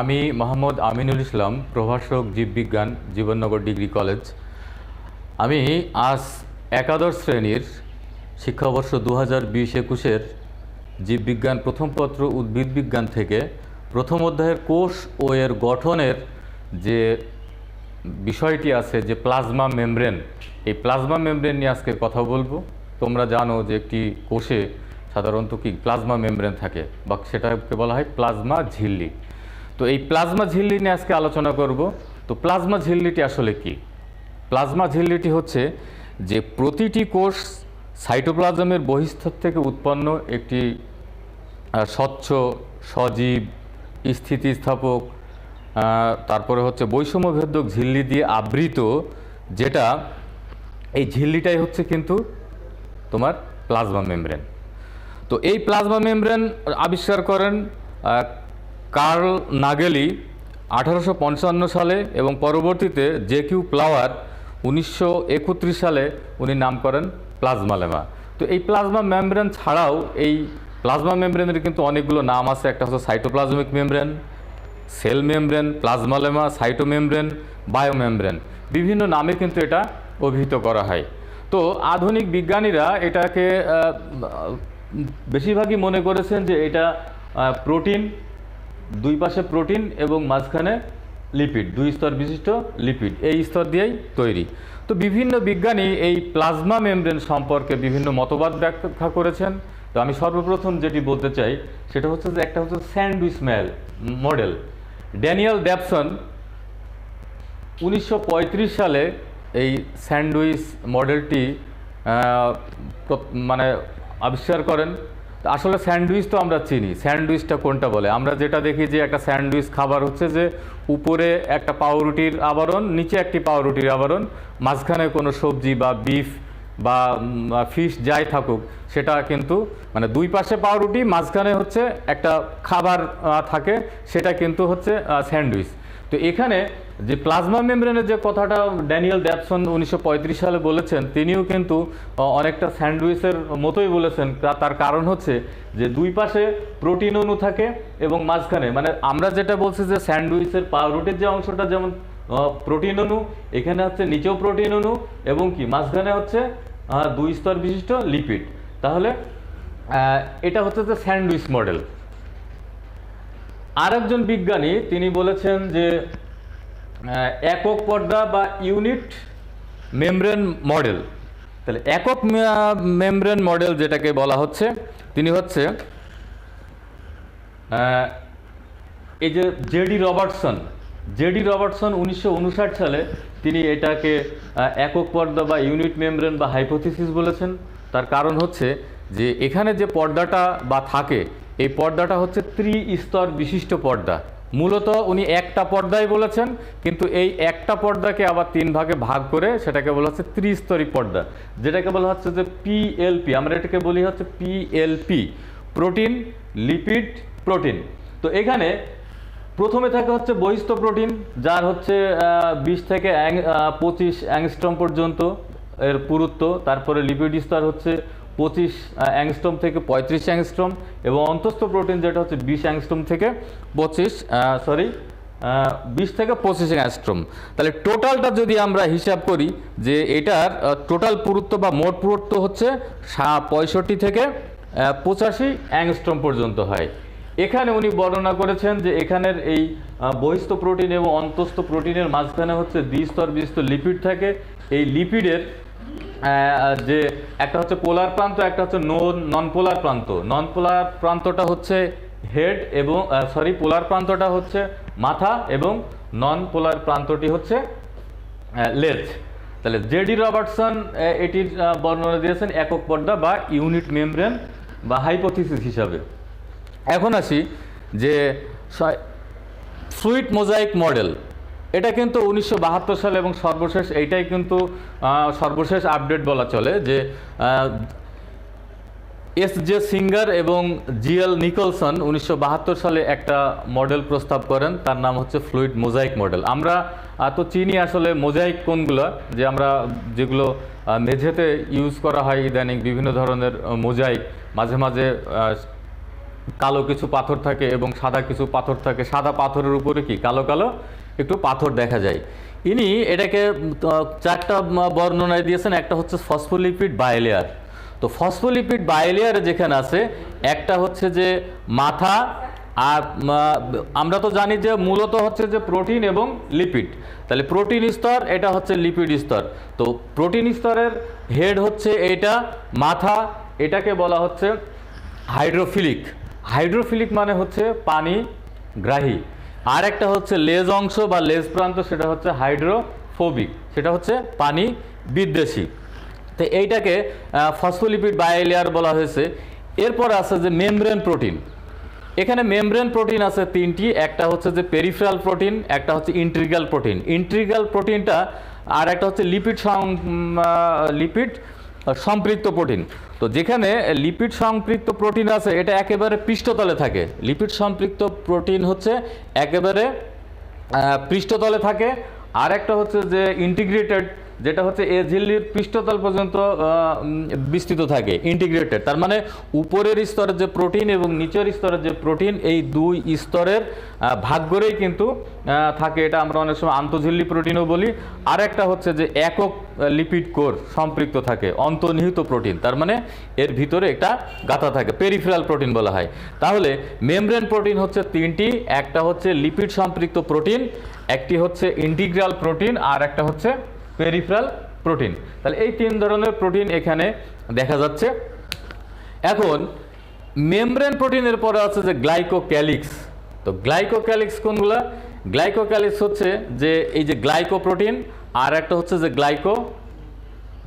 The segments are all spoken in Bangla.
আমি মোহাম্মদ আমিনুল ইসলাম, প্রভাষক, জীববিজ্ঞান, জীবননগর ডিগ্রি কলেজ। আমি আজ একাদশ শ্রেণির শিক্ষাবর্ষ দু হাজার বিশ একুশের জীববিজ্ঞান প্রথম পত্র উদ্ভিদ বিজ্ঞান থেকে প্রথম অধ্যায়ের কোষ ও এর গঠনের যে বিষয়টি আছে, যে প্লাজমা মেমব্রেন, এই প্লাজমা মেমব্রেন নিয়ে আজকে কথা বলব। তোমরা জানো যে একটি কোষে সাধারণত কি? প্লাজমা মেমব্রেন থাকে বা সেটাকে বলা হয় প্লাজমা ঝিল্লি। তো এই প্লাজমা ঝিল্লি নিয়ে আজকে আলোচনা করব। তো প্লাজমা ঝিল্লিটি আসলে কি? প্লাজমা ঝিল্লিটি হচ্ছে যে প্রতিটি কোষ সাইটোপ্লাজমের বহিঃস্থ থেকে উৎপন্ন একটি স্বচ্ছ, সজীব, স্থিতিস্থাপক তারপরে হচ্ছে বৈষম্যভেদক ঝিল্লি দিয়ে আবৃত, যেটা এই ঝিল্লিটাই হচ্ছে কিন্তু তোমার প্লাজমা মেমব্রেন। তো এই প্লাজমা মেমব্রেন আবিষ্কার করেন কার্ল নাগেলি আঠারোশো পঞ্চান্ন সালে এবং পরবর্তীতে জে কিউ প্লাওয়ার উনিশশো একত্রিশ সালে উনি নাম করেন প্লাজমালেমা তো এই প্লাজমা মেমব্রেন ছাড়াও এই প্লাজমা মেমব্রেনের কিন্তু অনেকগুলো নাম আছে। একটা হচ্ছে cytoplasmic membrane, cell membrane plasmalemma cytomembrane, biomembrane. বিভিন্ন নামে কিন্তু এটা অভিহিত করা হয়। তো আধুনিক বিজ্ঞানীরা এটাকে বেশিরভাগই মনে করেছেন যে এটা প্রোটিন দুই পাশে প্রোটিন এবং মাঝখানে লিপিড দুই স্তর বিশিষ্ট লিপিড এই স্তর দিয়েই তৈরি। তো বিভিন্ন বিজ্ঞানী এই প্লাজমা মেমব্রেন সম্পর্কে বিভিন্ন মতবাদ ব্যাখ্যা করেছেন। তো আমি সর্বপ্রথম যেটি বলতে চাই, সেটা হচ্ছে যে একটা হচ্ছে স্যান্ডউইচ ম্যাল মডেল। ড্যানিয়েল ড্যাপসন উনিশশো পঁয়ত্রিশ সালে এই স্যান্ডউইচ মডেলটি মানে আবিষ্কার করেন। আসলে স্যান্ডউইচ তো আমরা চিনি। স্যান্ডউইচটা কোনটা বলে? আমরা যেটা দেখি যে একটা স্যান্ডউইচ খাবার হচ্ছে যে উপরে একটা পাউরুটির আবরণ, নিচে একটি পাউরুটির আবরণ, মাঝখানে কোনো সবজি বা বিফ বা ফিশ যাই থাকুক, সেটা কিন্তু মানে দুই পাশে পাউরুটি, মাঝখানে হচ্ছে একটা খাবার থাকে, সেটা কিন্তু হচ্ছে স্যান্ডউইচ। তো এখানে যে প্লাজমা মেমব্রেনের যে কথাটা ড্যানিয়েল ড্যাপসন উনিশশো পঁয়ত্রিশ সালে বলেছেন, তিনিও কিন্তু অনেকটা স্যান্ডউইচের মতোই বলেছেন। তার কারণ হচ্ছে যে দুই পাশে প্রোটিন অণু থাকে এবং মাঝখানে। মানে আমরা যেটা বলছি যে স্যান্ডউইচের পাউরুটির যে অংশটা যেমন প্রোটিন অণু, এখানে হচ্ছে নিচেও প্রোটিন অণু এবং কি, মাঝখানে হচ্ছে দুই স্তর বিশিষ্ট লিপিড। তাহলে এটা হচ্ছে যে স্যান্ডউইচ মডেল। আরেকজন বিজ্ঞানী, তিনি বলেছেন যে একক পর্দা বা ইউনিট মেমব্রেন মডেল। তাহলে একক মেমব্রেন মডেল যেটাকে বলা হচ্ছে, তিনি হচ্ছে এই যে জেডি রবার্টসন। জেডি রবার্টসন উনিশশো উনষাট সালে তিনি এটাকে একক পর্দা বা ইউনিট মেমব্রেন বা হাইপোথিসিস বলেছেন। তার কারণ হচ্ছে যে এখানে যে পর্দাটা বা থাকে, এই পর্দাটা হচ্ছে ত্রিস্তর বিশিষ্ট পর্দা। মূলত উনি একটা পর্দাই বলেছেন, কিন্তু এই একটা পর্দাকে আবার তিন ভাগে ভাগ করে সেটাকে বলা হচ্ছে ত্রিস্তরী পর্দা। যেটাকে বলা হচ্ছে যে পিএলপি আমরা এটাকে বলি হচ্ছে পিএলপি প্রোটিন, লিপিড, প্রোটিন। তো এখানে প্রথমে থাকে হচ্ছে বহিস্থ প্রোটিন, যার হচ্ছে বিশ থেকে পঁচিশ অ্যাংস্ট্রম পর্যন্ত এর পুরুত্ব, তারপরে লিপিড স্তর হচ্ছে পঁচিশ অ্যাংস্ট্রম থেকে পঁয়ত্রিশ অ্যাংস্ট্রম এবং অন্তস্থ প্রোটিন যেটা হচ্ছে বিশ অ্যাংস্ট্রম থেকে পঁচিশ সরি বিশ থেকে পঁচিশ অ্যাংস্ট্রম তাহলে টোটালটা যদি আমরা হিসাব করি যে এটার টোটাল পুরুত্ব বা মোট পুরুত্ব হচ্ছে পঁয়ষট্টি থেকে পঁচাশি অ্যাংস্ট্রম পর্যন্ত হয়। এখানে উনি বর্ণনা করেছেন যে এখানের এই বহিস্থ প্রোটিন এবং অন্তস্থ প্রোটিনের মাঝখানে হচ্ছে দ্বিস্তর বিস্তর লিপিড থাকে। এই লিপিডের যে একটা হচ্ছে পোলার প্রান্ত, একটা হচ্ছে নন পোলার প্রান্ত। নন পোলার প্রান্তটা হচ্ছে হেড এবং সরি পোলার প্রান্তটা হচ্ছে মাথা এবং নন পোলার প্রান্তটি হচ্ছে লেজ তাহলে জেডি রবার্টসন এটির বর্ণনা দিয়েছেন একক পর্দা বা ইউনিট মেমব্রেন বা হাইপোথিসিস হিসাবে। এখন আসি যে ফ্লুইড মোজাইক মডেল এটা কিন্তু উনিশশো সালে এবং সর্বশেষ, এইটাই কিন্তু সর্বশেষ আপডেট বলা চলে যে এস জে সিঙ্গার এবং জিএল নিকলসন উনিশশো বাহাত্তর সালে একটা মডেল প্রস্তাব করেন, তার নাম হচ্ছে ফ্লুইড মোজাইক মডেল। আমরা তো চিনি আসলে মোজাইক কোনগুলো, যে আমরা যেগুলো মেঝেতে ইউজ করা হয় ইদানিং বিভিন্ন ধরনের মোজাইক, মাঝে মাঝে কালো কিছু পাথর থাকে এবং সাদা কিছু পাথর থাকে। সাদা পাথরের উপরে কি? কালো কালো? একটু পাথর দেখা যায়। ইনি এটাকে চারটা বর্ণনায় দিয়েছেন। একটা হচ্ছে ফসফোলিপিড বায়োলেয়ার। তো ফসফোলিপিড বায়োলেয়ারে যেখানে আছে, একটা হচ্ছে যে মাথা আর আমরা তো জানি যে মূলত হচ্ছে যে প্রোটিন এবং লিপিড। তাহলে প্রোটিন স্তর, এটা হচ্ছে লিপিড স্তর। তো প্রোটিন স্তরের হেড হচ্ছে এটা মাথা, এটাকে বলা হচ্ছে হাইড্রোফিলিক। হাইড্রোফিলিক মানে হচ্ছে পানি গ্রাহী। আর একটা হচ্ছে লেজ অংশ বা লেজ প্রান্ত, সেটা হচ্ছে হাইড্রোফোবিক, সেটা হচ্ছে পানি বিদ্বেষী। তো এইটাকে ফসফোলিপিড বায়োলেয়ার বলা হয়েছে। এরপর আছে যে মেমব্রেন প্রোটিন। এখানে মেমব্রেন প্রোটিন আছে তিনটি, একটা হচ্ছে যে পেরিফেরাল প্রোটিন, একটা হচ্ছে ইন্ট্রিগাল প্রোটিন। ইন্ট্রিগাল প্রোটিনটা আর একটা হচ্ছে লিপিড লিপিড সম্পৃক্ত প্রোটিন। তো যেখানে লিপিড সম্পৃক্ত প্রোটিন আছে, এটা একেবারে পৃষ্ঠতলে থাকে। লিপিড সম্পৃক্ত প্রোটিন হচ্ছে একেবারে পৃষ্ঠতলে থাকে। আর একটা হচ্ছে যে ইন্টিগ্রেটেড যেটা হচ্ছে এ ঝিল্লির পৃষ্ঠতল পর্যন্ত বিস্তৃত থাকে ইন্টিগ্রেটেড তার মানে উপরের স্তরের যে প্রোটিন এবং নিচের স্তরের যে প্রোটিন এই দুই স্তরের ভাগ করেই কিন্তু থাকে এটা আমরা অনেক সময় আন্তঃঝিল্লি প্রোটিনও বলি। আর একটা হচ্ছে যে একক লিপিড কোর সম্পৃক্ত থাকে, অন্তর্নিহিত প্রোটিন তার মানে এর ভিতরে একটা গাথা থাকে পেরিফেরাল প্রোটিন বলা হয়। তাহলে মেমব্রেন প্রোটিন হচ্ছে তিনটি, একটা হচ্ছে লিপিড সম্পৃক্ত প্রোটিন একটি হচ্ছে ইন্টিগ্রাল প্রোটিন আর একটা হচ্ছে পেরিফেরাল প্রোটিন তাহলে এই তিন ধরনের প্রোটিন এখানে দেখা যাচ্ছে। এখন মেমব্রেন প্রোটিনের পরে আছে যে গ্লাইকোক্যালিক্স তো গ্লাইকোক্যালিক্স কোনগুলা? গ্লাইকোক্যালিক্স হচ্ছে যে এই যে গ্লাইকোপ্রোটিন আর একটা হচ্ছে যে গ্লাইকো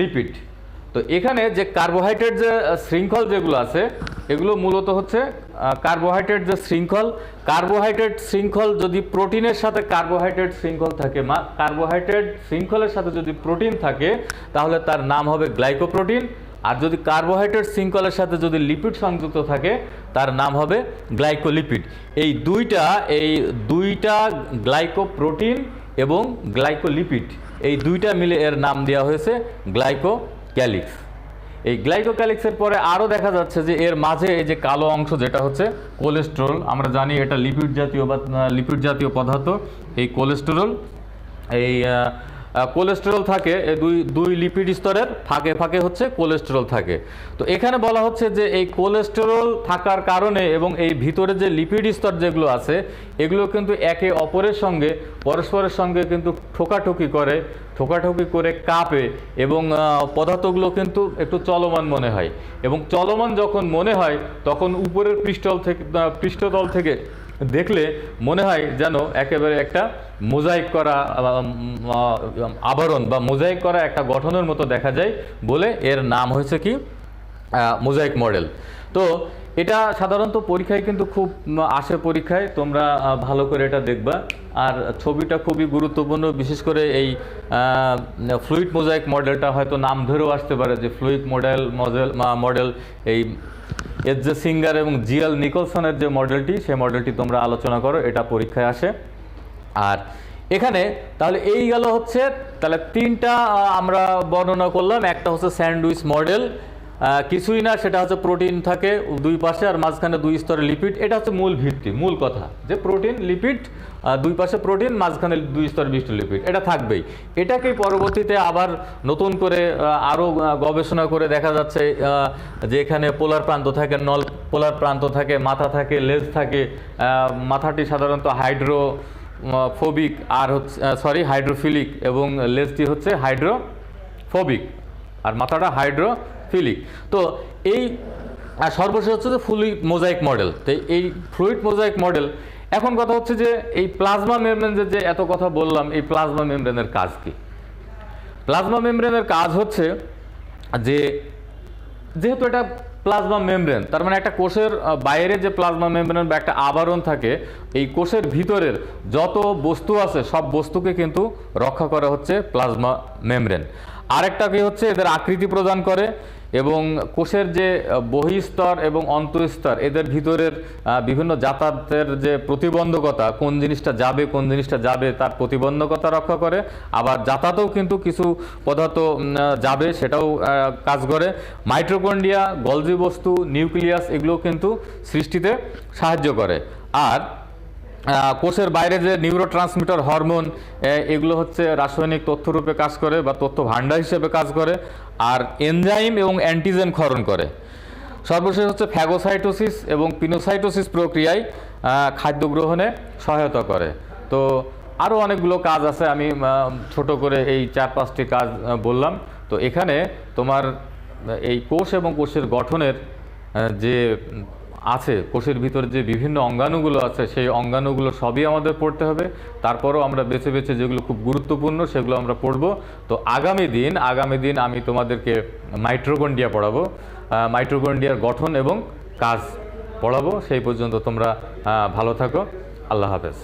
লিপিড তো এখানে যে কার্বোহাইড্রেট যে শৃঙ্খল যেগুলো আছে, এগুলো মূলত হচ্ছে কার্বোহাইড্রেট যে শৃঙ্খল কার্বোহাইড্রেট শৃঙ্খল যদি প্রোটিনের সাথে কার্বোহাইড্রেট শৃঙ্খল থাকে, মা কার্বোহাইড্রেট শৃঙ্খলের সাথে যদি প্রোটিন থাকে, তাহলে তার নাম হবে গ্লাইকোপ্রোটিন আর যদি কার্বোহাইড্রেট শৃঙ্খলের সাথে যদি লিপিড সংযুক্ত থাকে, তার নাম হবে গ্লাইকোলিপিড এই দুইটা এই দুইটা গ্লাইকোপ্রোটিন এবং গ্লাইকোলিপিড এই দুইটা মিলে এর নাম দেওয়া হয়েছে গ্লাইকোক্যালিক্স এই গ্লাইকোক্যালিক্সের পরে আরও দেখা যাচ্ছে যে এর মাঝে এই যে কালো অংশ যেটা হচ্ছে, কোলেস্টেরল, আমরা জানি এটা লিপিড জাতীয় বা লিপিড জাতীয় পদার্থ। এই কোলেস্টেরল, এই কোলেস্টেরল থাকে এই দুই দুই লিপিড স্তরের, ফাঁকে ফাঁকে হচ্ছে কোলেস্টেরল থাকে। তো এখানে বলা হচ্ছে যে এই কোলেস্টেরল থাকার কারণে এবং এই ভিতরে যে লিপিড স্তর যেগুলো আছে, এগুলো কিন্তু একে অপরের সঙ্গে, পরস্পরের সঙ্গে কিন্তু ঠোকাঠুকি করে ঠোকাঠুকি করে কাঁপে এবং পদার্থগুলো কিন্তু একটু চলমান মনে হয়। এবং চলমান যখন মনে হয়, তখন উপরের পৃষ্ঠতল থেকে পৃষ্ঠতল থেকে দেখলে মনে হয় যেন একেবারে একটা মোজাইক করা আবরণ বা মোজাইক করা একটা গঠনের মতো দেখা যায় বলে এর নাম হয়েছে কি মোজাইক মডেল। তো এটা সাধারণত পরীক্ষায় কিন্তু খুব আসে পরীক্ষায়, তোমরা ভালো করে এটা দেখবা। আর ছবিটা খুবই গুরুত্বপূর্ণ, বিশেষ করে এই ফ্লুইড মোজাইক মডেলটা হয়তো নাম ধরেও আসতে পারে যে ফ্লুইড মডেল মডেল মডেল এই এর যে সিঙ্গার এবং জিএল নিকলসনের যে মডেলটি, সেই মডেলটি তোমরা আলোচনা করো, এটা পরীক্ষায় আসে। আর এখানে তাহলে এই গেল হচ্ছে, তাহলে তিনটা আমরা বর্ণনা করলাম। একটা হচ্ছে স্যান্ডউইচ মডেল কিছুই না, সেটা হচ্ছে প্রোটিন থাকে দুই পাশে আর মাঝখানে দুই স্তরের লিপিড এটা হচ্ছে মূল ভিত্তি, মূল কথা, যে প্রোটিন লিপিড দুই পাশে প্রোটিন মাঝখানে দুই স্তর বিশিষ্ট লিপিড এটা থাকবেই। এটাকেই পরবর্তীতে আবার নতুন করে আরও গবেষণা করে দেখা যাচ্ছে যে এখানে পোলার প্রান্ত থাকে, নল পোলার প্রান্ত থাকে, মাথা থাকে, লেজ থাকে মাথাটি সাধারণত হাইড্রো ফোবিক আর হচ্ছে সরি হাইড্রোফিলিক এবং লেজটি হচ্ছে হাইড্রোফোবিক আর মাথাটা হাইড্রোফিলিক তো এই, আর সর্বশেষ হচ্ছে যে ফ্লুইড মোজাইক মডেল। তো এই ফ্লুইড মোজাইক মডেল, এখন কথা হচ্ছে যে এই প্লাজমা মেমব্রেন যে এত কথা বললাম, এই প্লাজমা মেমব্রেনের কাজ কি? প্লাজমা মেমব্রেনের কাজ হচ্ছে যে, যেহেতু এটা প্লাজমা মেমব্রেন, তার মানে একটা কোষের বাইরে যে প্লাজমা মেমব্রেন বা একটা আবরণ থাকে, এই কোষের ভিতরের যত বস্তু আছে, সব বস্তুকে কিন্তু রক্ষা করা হচ্ছে প্লাজমা মেমব্রেন। আরেকটা কি হচ্ছে, এদের আকৃতি প্রদান করে। এবং কোষের যে বহিস্তর এবং অন্তঃস্তর, এদের ভিতরের বিভিন্ন যাতায়াতের যে প্রতিবন্ধকতা, কোন জিনিসটা যাবে, কোন জিনিসটা যাবে, তার প্রতিবন্ধকতা রক্ষা করে। আবার যাতায়াতেও কিন্তু কিছু পদার্থ যাবে, সেটাও কাজ করে। মাইট্রোকন্ডিয়া গলজি বস্তু, নিউক্লিয়াস এগুলো কিন্তু সৃষ্টিতে সাহায্য করে। আর কোষের বাইরে যে নিউরো ট্রান্সমিটার হরমোন এগুলো হচ্ছে রাসায়নিক তথ্যরূপে কাজ করে বা তথ্য ভাণ্ডার হিসেবে কাজ করে। আর এনজাইম এবং অ্যান্টিজেন ক্ষরণ করে। সর্বশেষ হচ্ছে ফ্যাগোসাইটোসিস এবং পিনোসাইটোসিস প্রক্রিয়ায় খাদ্য গ্রহণে সহায়তা করে। তো আরও অনেকগুলো কাজ আছে, আমি ছোট করে এই চার পাঁচটি কাজ বললাম। তো এখানে তোমার এই কোষ এবং কোষের গঠনের যে আছে, কোষের ভিতর যে বিভিন্ন অঙ্গাণুগুলো আছে, সেই অঙ্গাণুগুলো সবই আমাদের পড়তে হবে। তারপরও আমরা বেছে বেছে যেগুলো খুব গুরুত্বপূর্ণ, সেগুলো আমরা পড়ব। তো আগামী দিন আগামী দিন আমি তোমাদেরকে মাইট্রোকন্ডিয়া পড়াবো। মাইট্রোকন্ডিয়ার গঠন এবং কাজ পড়াবো। সেই পর্যন্ত তোমরা ভালো থাকো। আল্লাহ হাফেজ।